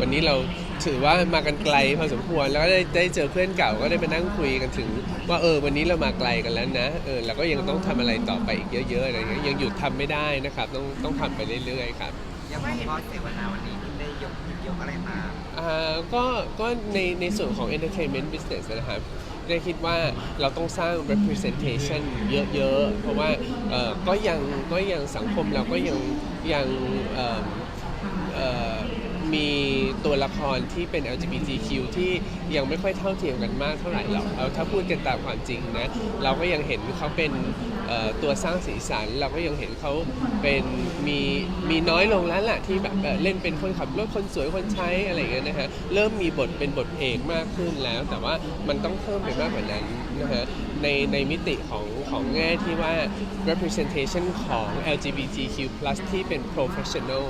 วันนี้เราถือว่ามากันไกลพอสมควรแล้วก็ได้ได้เจอเพื่อนเก่าก็ได้มานั่งคุยกันถึง ว่าเออวันนี้เรามาไกลกันแล้วนะเออเราก็ยังต้องทำอะไรต่อไปอีกเยอะๆอะไรเงี้ยยังหยุดทำไม่ได้นะครับ ต้องต้องทำไปเรื่อยๆครับ ยังไม่พอเสวนาวันนี้ได้ยกยกอะไรมาอ่าก็ก็ในในส่วนของ entertainment business นะครับได้คิดว่าเราต้องสร้าง representation เยอะๆ เพราะว่าเอ่อก็ยังก็ยังสังคมเราก็ยังยังเอิ่มเอ่อ มีตัวละครที่เป็น LGBTQ ที่ยังไม่ค่อยเท่าเทียมกันมากเท่าไหร่หรอกเอาถ้าพูดกันตามความจริงนะ เราก็ยังเห็นเขาเป็นเอ่อตัวสร้างสีสัน เราก็ยังเห็นเขาเป็นมีมีน้อยลงแล้วแหละที่แบบเอ่อเล่นเป็นคนขับรถคนสวยคนใช้อะไรอย่างเงี้ยนะฮะ เริ่มมีบทเป็นบทเอกมากขึ้นแล้ว แต่ว่ามันต้องเพิ่มไปมากกว่านั้นนะฮะ ในในมิติของของแง่ที่ว่า representation ของ LGBTQ+ ที่เป็น professional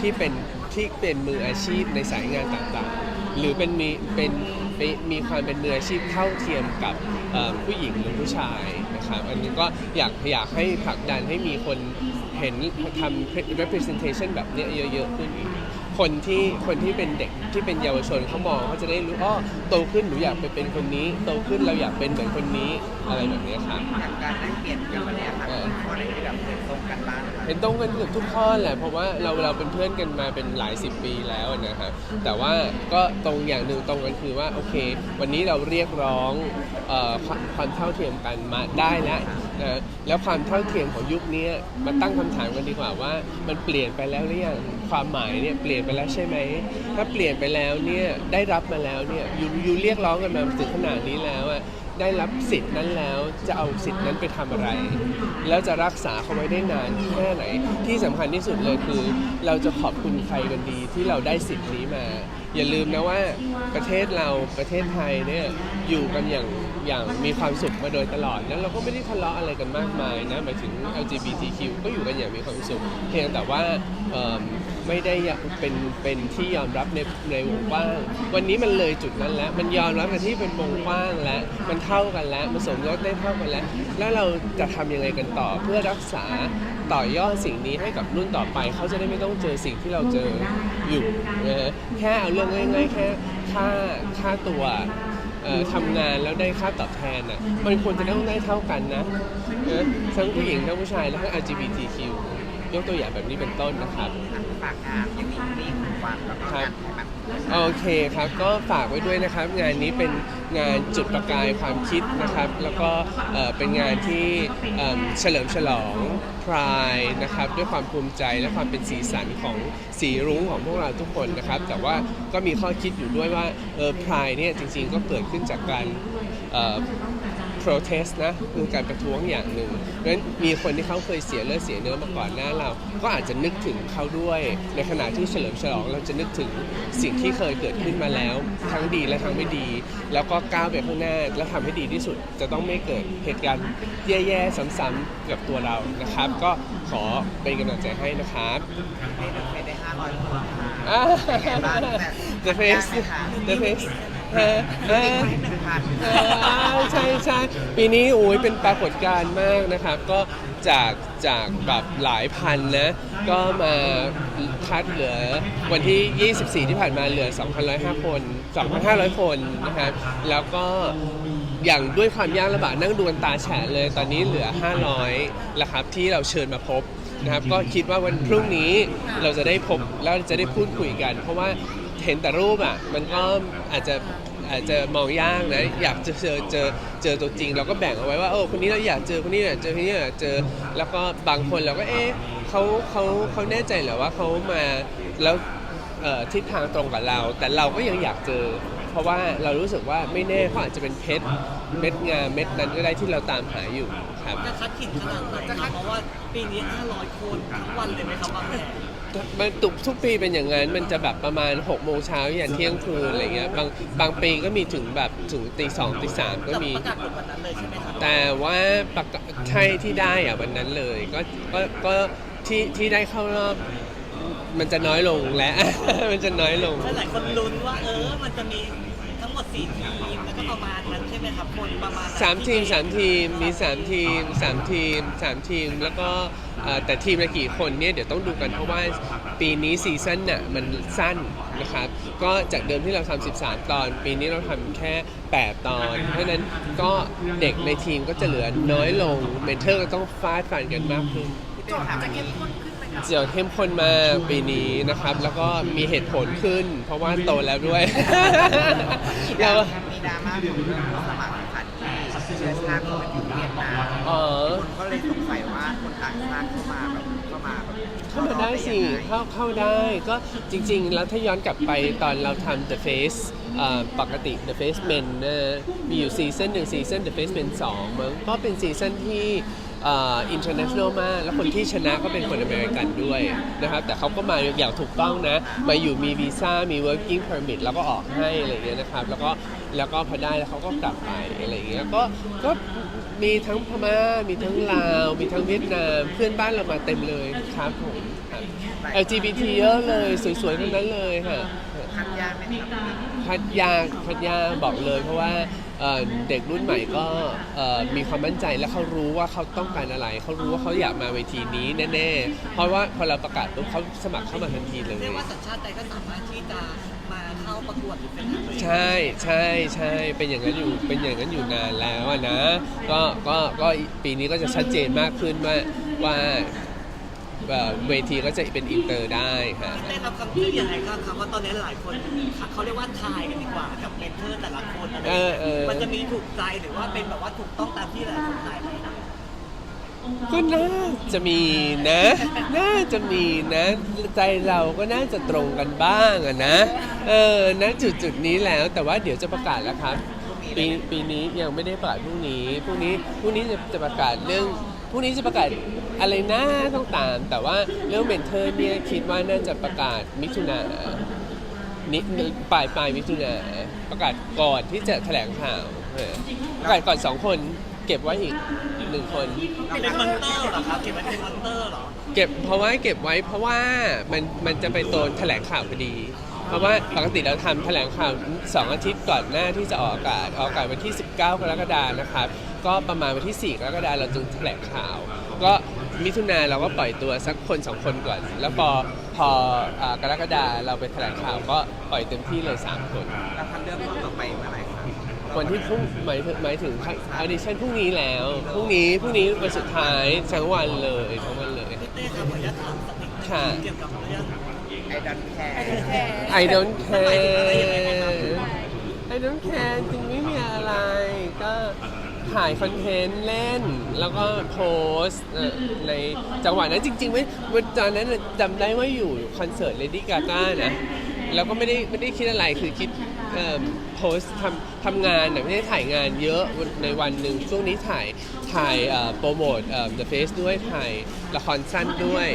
ที่เป็น ที่เป็นมืออาชีพในสายงานต่างๆ หรือเป็นมีเป็นมีความเป็นมืออาชีพเท่าเทียมกับผู้หญิงหรือผู้ชายนะครับ อันนี้ก็อยากอยากให้ผลักดันให้มีคนเห็นทำ representation แบบนี้เยอะๆขึ้นอีก คนที่คนที่เป็นเด็กที่เป็นเยาวชนเขามองเขาจะได้รู้อ๋อโตขึ้นหนูอยากไปเป็นคนนี้ โตขึ้นเราอยากเป็นเหมือนคนนี้อะไรแบบเนี้ยครับกับการได้เปลี่ยนกันวันนี้ครับเออข้อไหนที่แบบเห็นตรงกันบ้างครับเห็นตรงกันเกือบทุกข้อแหละเพราะว่าเราเราเป็นเพื่อนกันมาเป็นหลายสิบปีแล้วนะครับแต่ว่าก็ตรงอย่างหนึ่งตรงกันคือว่าโอเค วันนี้เราเรียกร้องเอ่อความความเท่าเทียมกันมาได้แล้วนะแล้วความเท่าเทียมของยุคนี้มาตั้งคำถามกันดีกว่าว่ามันเปลี่ยนไปแล้วหรือยัง ความหมายเนี่ยเปลี่ยนไปแล้วใช่ไหม ถ้าเปลี่ยนไปแล้วเนี่ยได้รับมาแล้วเนี่ยยูยูเรียกร้องกันมาถึงขนาดนี้แล้วอะได้รับสิทธิ์นั้นแล้วจะเอาสิทธิ์นั้นไปทำอะไร แล้วจะรักษาเขาไว้ได้นานแค่ไหน ที่สำคัญที่สุดเลยคือ เราจะขอบคุณใครกันดีที่เราได้สิทธิ์นี้มา อย่าลืมนะว่าประเทศเราประเทศไทยเนี่ยอยู่กันอย่างอย่างมีความสุขมาโดยตลอด แล้วเราก็ไม่ได้ทะเลาะอะไรกันมากมายนะหมายถึง LGBTQ ก็อยู่กันอย่างมีความสุขเพียงแต่ว่า ไม่ได้เป็นเป็นที่ยอมรับในในวงกว้าง วันนี้มันเลยจุดนั้นแล้ว มันยอมรับกันที่เป็นวงกว้างแล้ว มันเท่ากันแล้วมันสมรสได้เท่ากันแล้ว แล้วเราจะทำยังไงกันต่อเพื่อรักษาต่อยอดสิ่งนี้ให้กับรุ่นต่อไป เขาจะได้ไม่ต้องเจอสิ่งที่เราเจออยู่นะฮะแค่เอาเรื่องง่ายๆแค่ค่าค่าตัวเอ่อทำงานแล้วได้ค่าตอบแทนน่ะมันควรจะต้องได้เท่ากันนะนะทั้งผู้หญิงทั้งผู้ชายและทั้ง LGBTQ ยกตัวอย่างแบบนี้เป็นต้นนะครับ ฝากงานยังมีมีของวันแล้วก็งานของมันโอเคครับก็ฝากไว้ด้วยนะครับ งานนี้เป็นงานจุดประกายความคิดนะครับ แล้วก็เอ่อเป็นงานที่เอิ่มเฉลิมฉลองพรายนะครับด้วยความภูมิใจและความเป็นสีสันของสีรุ้งของพวกเราทุกคนนะครับ แต่ว่าก็มีข้อคิดอยู่ด้วยว่าเออพรายเนี่ยจริงๆก็เกิดขึ้นจากการเอ่อ protest นะคือการประท้วงอย่างหนึ่งเพราะฉะนั้นมีคนที่เขาเคยเสียเลือดเสียเนื้อมาก่อนหน้าเรา ก็อาจจะนึกถึงเขาด้วย ในขณะที่เฉลิมฉลองเราจะนึกถึงสิ่งที่เคยเกิดขึ้นมาแล้ว ทั้งดีและทั้งไม่ดี แล้วก็ก้าวไปข้างหน้าและทำให้ดีที่สุด จะต้องไม่เกิดเหตุการณ์แย่ๆซ้ำๆกับตัวเรานะครับ ก็ขอเป็นกำลังใจให้นะครับให้เราไปได้ห้าร้อยคนค่ะอ่าเป็นไงบ้างแบบ The face The face ฮะฮะหนึ่งพันเออใช่ใช่ปีนี้โอ้ยเป็นปรากฏการณ์มากนะครับ ก็จากจากแบบหลายพันนะ ก็มาคัดเหลือวันที่ 24 ที่ผ่านมาเหลือ 2,105 คน 2,500 คนนะครับ แล้วก็อย่างด้วยความยากลำบากนั่งดูกันตาแฉะเลยตอนนี้เหลือ 500แล้วครับที่เราเชิญมาพบนะครับก็คิดว่าวันพรุ่งนี้เราจะได้พบแล้วจะได้พูดคุยกัน เพราะว่า เห็นแต่รูปอะ มันก็อาจจะอาจจะมองยากนะ อยากจะเจอเจอเจอตัวจริง เราก็แบ่งเอาไว้ว่าเออคนนี้เราอยากเจอคนนี้อยากเจอคนนี้อยากเจอแล้วก็บางคนเราก็เอ๊ะเขาเขาเขาแน่ใจเหรอว่าเขามาแล้วเอ่อทิศทางตรงกับเรา แต่เราก็ยังอยากเจอ เพราะว่าเรารู้สึกว่าไม่แน่เขาอาจจะเป็นเพชรเม็ดงามเม็ดนั้นก็ได้ที่เราตามหาอยู่ครับ จะคัดถิ่นขนาดไหนครับเพราะว่าปีนี้ 500 คนทั้งวันเลยไหมครับบางแห่ง มันตุกทุกปีเป็นอย่างนั้น มันจะแบบประมาณ6โมงเช้ายันเที่ยงคืนอะไรเงี้ยบางบางปีก็มีถึงแบบถึงตีสองตีสามก็แต่มี ประกาศผลวันนั้นเลยใช่ไหมครับแต่ว่าประกาศใช่ที่ได้อะวันนั้นเลยก็ก็ก็ที่ที่ได้เข้ารอบมันจะน้อยลงและ มันจะน้อยลงหลายคนลุ้นว่าเออมันจะมีทั้งหมดสี่ทีม นั้นใช่ไหมครับคนประมาณนั้นสามทีมสามทีมมีสามทีมสามทีมสามทีม แล้วก็เอ่อแต่ทีมละกี่คนเนี่ยเดี๋ยวต้องดูกันเพราะว่าปีนี้ซีซั่นน่ะมันสั้นนะครับก็จากเดิมที่เราทำ13 ตอน ปีนี้เราทำแค่ 8 ตอน เพราะฉะนั้นก็เด็กในทีมก็จะเหลือน้อยลงเมนเทอร์ก็ต้องฟาดฟันกันมากขึ้น โจทย์จะเข้มข้นเจียวเข้มข้นมาปีนี้นะครับ แล้วก็มีเหตุผลขึ้น เพราะว่าโตแล้วด้วยมีดเรารามี ดราม่าของเรื่องผู้สมัครคันที่เชื้อชาติเขาเป็นอยู่เวียดนามอ๋อคนก็เลยสงสัยว่าคนต่างชาติเข้ามาแบบเข้ามาแบบเข้ามาได้สิเข้าเข้าได้ก็จริง ๆ แล้วถ้าย้อนกลับไปตอนเราทำ The Face เอ่อปกติ The Face Men นะมีอยู่ซีซั่นหนึ่งซีซั่น The Face Men 2มั้งก็เป็นซีซั่นที่ เอ่อ international มาก แล้วคนที่ชนะก็เป็นคนอเมริกันด้วยนะครับ แต่เขาก็มาอย่างถูกต้องนะ มาอยู่มีวีซ่า มี working permit แล้วก็ออกให้อะไรอย่างเงี้ยนะครับ แล้วก็แล้วก็พอได้แล้วเขาก็กลับไปอะไรอย่างเงี้ย ก็ก็มีทั้งพม่า มีทั้งลาว มีทั้งเวียดนาม เพื่อนบ้านเรามาเต็มเลยครับผมครับ LGBT เยอะเลย สวยๆทั้งนั้นเลยค่ะคัดยากไหมครับคัดยากคัดยากบอกเลยเพราะว่า เอ่อเด็กรุ่นใหม่ก็เอ่อมีความมั่นใจและเขารู้ว่าเขาต้องการอะไร เขารู้ว่าเขาอยากมาเวทีนี้แน่ๆ เพราะว่าพอเราประกาศปุ๊บเขาสมัครเข้ามาทันทีเลย เรียกว่าสัญชาติใดก็สามารถที่จะมาเข้าประกวดหรือเป็นทางตัวเองใช่ใช่ใช่เป็นอย่างนั้นอยู่เป็นอย่างนั้นอยู่นานแล้วอะนะก็ก็ก็ปีนี้ก็จะชัดเจนมากขึ้นว่าว่า เอ่อเวทีก็จะเป็นอินเตอร์ได้ค่ะ ได้รับคำที่ยังไงครับครับว่าตอนนี้หลายคนเขาเรียกว่าทายกันดีกว่ากับเมนเทอร์แต่ละคนอะไรอย่างเงี้ยเออเออ มันจะมีถูกใจหรือว่าเป็นแบบว่าถูกต้องตามที่หลายคนทายไหมก็น่าจะมีนะ น่าจะมีนะ ใจเราก็น่าจะตรงกันบ้างอะนะ เออณจุดจุดๆนี้แล้ว แต่ว่าเดี๋ยวจะประกาศแล้วครับ ปีปีนี้ยังไม่ได้ประกาศพรุ่งนี้ พรุ่งนี้พรุ่งนี้จะจะประกาศเรื่อง พรุ่งนี้จะประกาศอะไรนะต้องตาม แต่ว่าเรื่องเมนเทอร์เนี่ยคิดว่าน่าจะประกาศมิถุนานิปลายปลายมิถุนาประกาศก่อนที่จะแถลงข่าวเออประกาศก่อนสองคนเก็บไว้อีกหนึ่งคน เป็นมอนเตอร์เหรอครับเก็บไว้เป็นมอนเตอร์เหรอเก็บเพราะว่าเก็บไว้เพราะว่ามันมันจะไปโดนแถลงข่าวพอดี เพราะว่าปกติเราทำแถลงข่าว 2 อาทิตย์ก่อนหน้าที่จะออกอากาศออกอากาศวันที่ 19 กรกฎาคมนะครับ ก็ประมาณวันที่ 4 กรกฎาคมเราจึงแถลงข่าว ก็มิถุนาเราก็ปล่อยตัวสักคนสองคนก่อน แล้วพอพออ่ากรกฎาคมเราไปแถลงข่าวก็ปล่อยเต็มที่เลย3คนแล้วคัดเลือกคนต่อไปเมื่อไหร่ครับวันที่พรุ่งหมายถึงหมายถึงออดิชั่นพรุ่งนี้แล้วพรุ่งนี้พรุ่งนี้วันสุดท้ายทั้งวันเลยทั้งวันเลยพี่เต้ครับขออนุญาตถามสักนิดนึงค่ะ เกี่ยวกับเรื่องไอดอนแคร์ I don't หมายถึงอะไรยังไงครับ care I don't care จริงไม่มีอะไรก็ ถ่ายคอนเทนต์เล่น แล้วก็โพสต์เอ่อในจังหวะนั้นจริงๆไม่วันตอนนั้นน่ะจำได้ว่าอยู่คอนเสิร์ต Lady Gaga นะ แล้วก็ไม่ได้ไม่ได้คิดอะไรคือคิดเอ่อโพสต์ทำทำงานน่ะไม่ได้ถ่ายงานเยอะในวันหนึ่งช่วงนี้ถ่ายถ่ายเอ่อโปรโมทเอ่อ The Face ด้วยถ่ายละครสั้นด้วย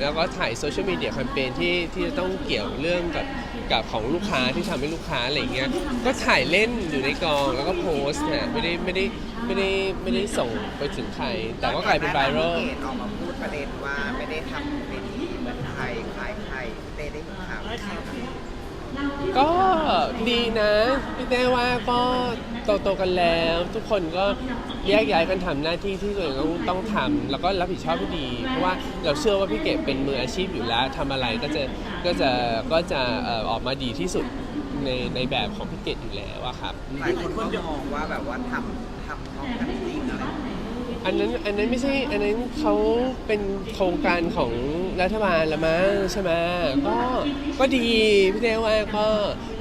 แล้วก็ถ่ายโซเชียลมีเดียแคมเปญที่ที่จะต้องเกี่ยวเรื่องกับกับของลูกค้าที่ทำให้ลูกค้าอะไรอย่างเงี้ยก็ถ่ายเล่นอยู่ในกองแล้วก็โพสต์เนี่ยไม่ได้ไม่ได้ไม่ได้ไม่ได้ส่งไปถึงใคร แต่ก็กลายเป็นไวรัล เกดออกมาพูดประเด็นว่าไม่ได้ทำเวทีเหมือนใครขายใครเต้ได้ข่าวได้ครับ ก็ดีนะพี่เต้ว่าก็โตโตๆกันแล้ว ทุกคนก็แยกย้ายกันทำหน้าที่ที่ตัวเองต้องต้องทำแล้วก็รับผิดชอบให้ดี เพราะว่าเราเชื่อว่าพี่เกดเป็นมืออาชีพอยู่แล้วทำอะไรก็จะก็จะก็จะออกมาดีที่สุดในในแบบของพี่เกดอยู่แล้วอะครับหลายคนก็มองว่าแบบว่าทำทำพร้อมกันจริ อันนั้นอันนั้นไม่ใช่อันนั้นเขาเป็นโครงการของรัฐบาลละมั้งใช่ไหมก็ก็ดีพี่เต้ว่าก็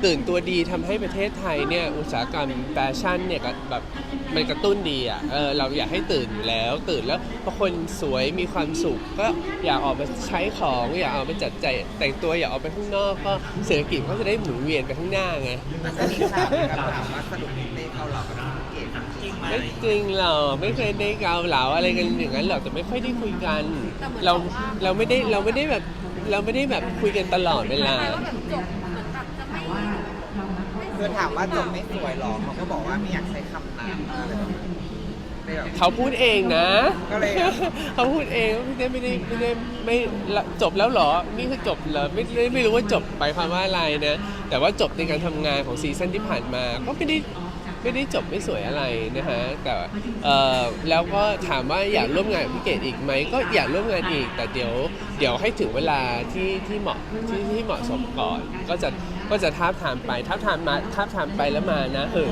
ตื่นตัวดีทำให้ประเทศไทยเนี่ยอุตสาหกรรมแฟชั่นเนี่ยแบบมันกระตุ้นดีอะเออเราอยากให้ตื่นอยู่แล้ว ตื่นแล้วพอคนสวยมีความสุข ก็อยากออกมาใช้ของอยากออกมาจัดใจแต่งตัวอยากออกไปข้างนอกก็เศรษฐกิจก็จะได้หมุนเวียนไปข้างหน้าไงมันจะมีข่าวนะครับถามว่าสรุปเต้เข้าหลับ พี่เกดจริงไหมไม่จริงหรอกไม่เคยได้เกาเหลาอะไรกันอย่างนั้นหรอกแต่ไม่ค่อยได้คุยกัน เราเราไม่ได้เราไม่ได้แบบเราไม่ได้แบบคุยกันตลอดเวลา ว่าแบบจบเหมือนแบบจะไม่ไม่คือถามว่าจบไม่สวยหรอเขาก็บอกว่าไม่อยากใช้คำนั้นอะไรแบบนี้เลยแบบ เขาพูดเองนะ ก็เลย เขาพูดเองว่าพี่เต้ไม่ได้ไม่ได้ไม่ละจบแล้วเหรอ นี่คือจบเหรอไม่ไม่ไม่รู้ว่าจบไปความว่าอะไรนะ แต่ว่าจบในการทำงานของซีซั่นที่ผ่านมา ก็ไม่ได้ ไม่ได้จบไม่สวยอะไรนะฮะแต่เออแล้วก็ถามว่าอยากร่วมงานกับพี่เกดอีกไหมก็อยากร่วมงานอีก แต่เดี๋ยวเดี๋ยวให้ถึงเวลาที่ที่เหมาะที่ที่เหมาะสมก่อน ก็จะก็จะท้าบทามไปท้าบทามมาท้าบทามไปแล้วมานะเออ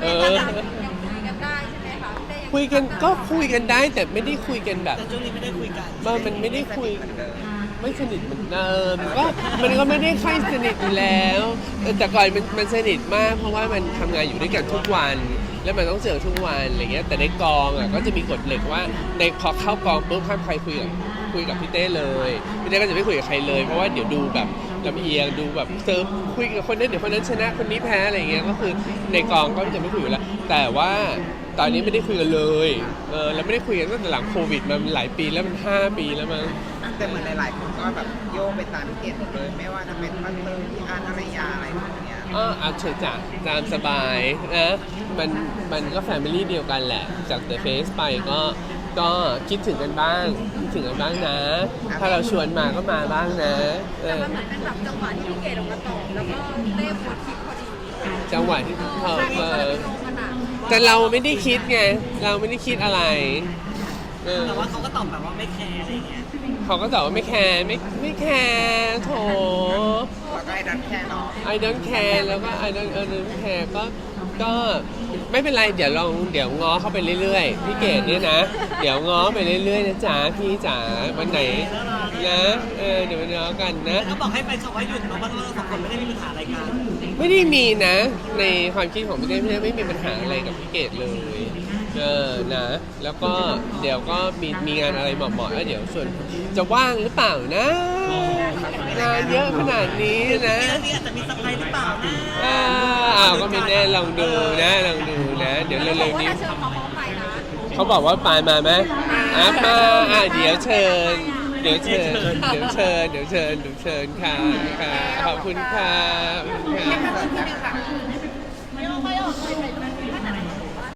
เอเอออยังคุยกันได้ใช่ไหมคะได้งคุยกันก็คุยกันได้แต่ไม่ได้คุยกันแบบแต่ช่วงนี้ไม่ได้คุยกันว่ามันไม่ได้คุยเหมือนเดิม ไม่สนิทเหมือนเดิมก็มันก็ไม่ได้ค่อยสนิทอยู่แล้วเออแต่ก่อนมันมันสนิทมากเพราะว่ามันทำงานอยู่ด้วยกันทุกวัน แล้วมันต้องเจอทุกวันอะไรเงี้ยแต่ในกองอะก็จะมีกฎเหล็กว่าในพอเข้ากองปุ๊บห้ามใครคุยกับคุยกับพี่เต้เลยพี่เต้ก็จะไม่คุยกับใครเลยเพราะว่าเดี๋ยวดูแบบลำเอียงดูแบบเซิร์ฟคุยกับคนนั้นเดี๋ยวคนนั้นชนะคนนี้แพ้อะไรเงี้ยก็คือในกองก็จะไม่คุยอยู่แล้ว แต่ว่าตอนนี้ไม่ได้คุยกันเลยเออแล้วไม่ได้คุยกันตั้งแต่หลังโควิดมามันหลายปีแล้วมันห้าปีแล้วมั้ง แต่เหมือนหลายๆคนก็แบบโยกไปตามพี่เกดหมดเลย ไม่ว่าจะเป็นบัตเตอร์พี่อาร์ตภรรยาอะไรพวกเนี้ยก็เอาเถอะจ้ะตามสบายนะมันมันก็แฟมิลี่เดียวกันแหละ จากเดอะเฟสไปก็ก็คิดถึงกันบ้างคิดถึงกันบ้างนะ ถ้าเราชวนมาก็มาบ้างนะเอแต่อมันเหมือนเป็นแบบจังหวะที่พี่เกดออกมาตอบแล้วก็เต้โพสต์คลิปพอดีจังหวะที่เขาใช่เอก็เลยอไปลงกันอะแต่เราไม่ได้คิดไง เราไม่ได้คิดอะไรเออแต่ว่าเขาก็ตอบแบบว่าไม่แคร์อะไรอย่างเงี้ย เขาก็ตอบว่าไม่แคร์ไม่ไม่แคร์โถ แล้วก็ไอ้ดันแค่เนาะ I don't care แล้วก็ I don't I don't care ก็ก็ไม่เป็นไร เดี๋ยวลองเดี๋ยวง้อเข้าไปเรื่อยๆ พี่เกดเนี่ยนะ เดี๋ยวง้อไปเรื่อยๆนะจ๊ะพี่จ๋าวันไหนนะเออเดี๋ยวง้อกันนะก็บอกให้ไปชาวว่าหยุดเนาะเพราะว่าเราสองคนไม่ได้มีปัญหาอะไรกัน ไม่ได้มีนะ ในความคิดของพี่เต้พี่เต้ไม่มีปัญหาอะไรกับพี่เกดเลย เออนะแล้วก็เดี๋ยวก็มีมีงานอะไรเหมาะๆแล้วเดี๋ยวส่วนจะว่างหรือเปล่านะงานเยอะขนาดนี้นะเรื่องนี้อาจจะมีสไปร์หรือเปล่านะอ้าวอ้าวก็ไม่แน่ลองดูนะลองดูนะ เดี๋ยวเขาบเร็อกวว่าๆนี้ถ้าเชิญเขาเขาไปนะเขาบอกว่าปายมาไหมอะมาอะเดี๋ยวเชิญ เดี๋ยวเชิญ เดี๋ยวเชิญ เดี๋ยวเชิญเดี๋ยวเชิญค่ะค่ะขอบคุณค่ะขอบคุณ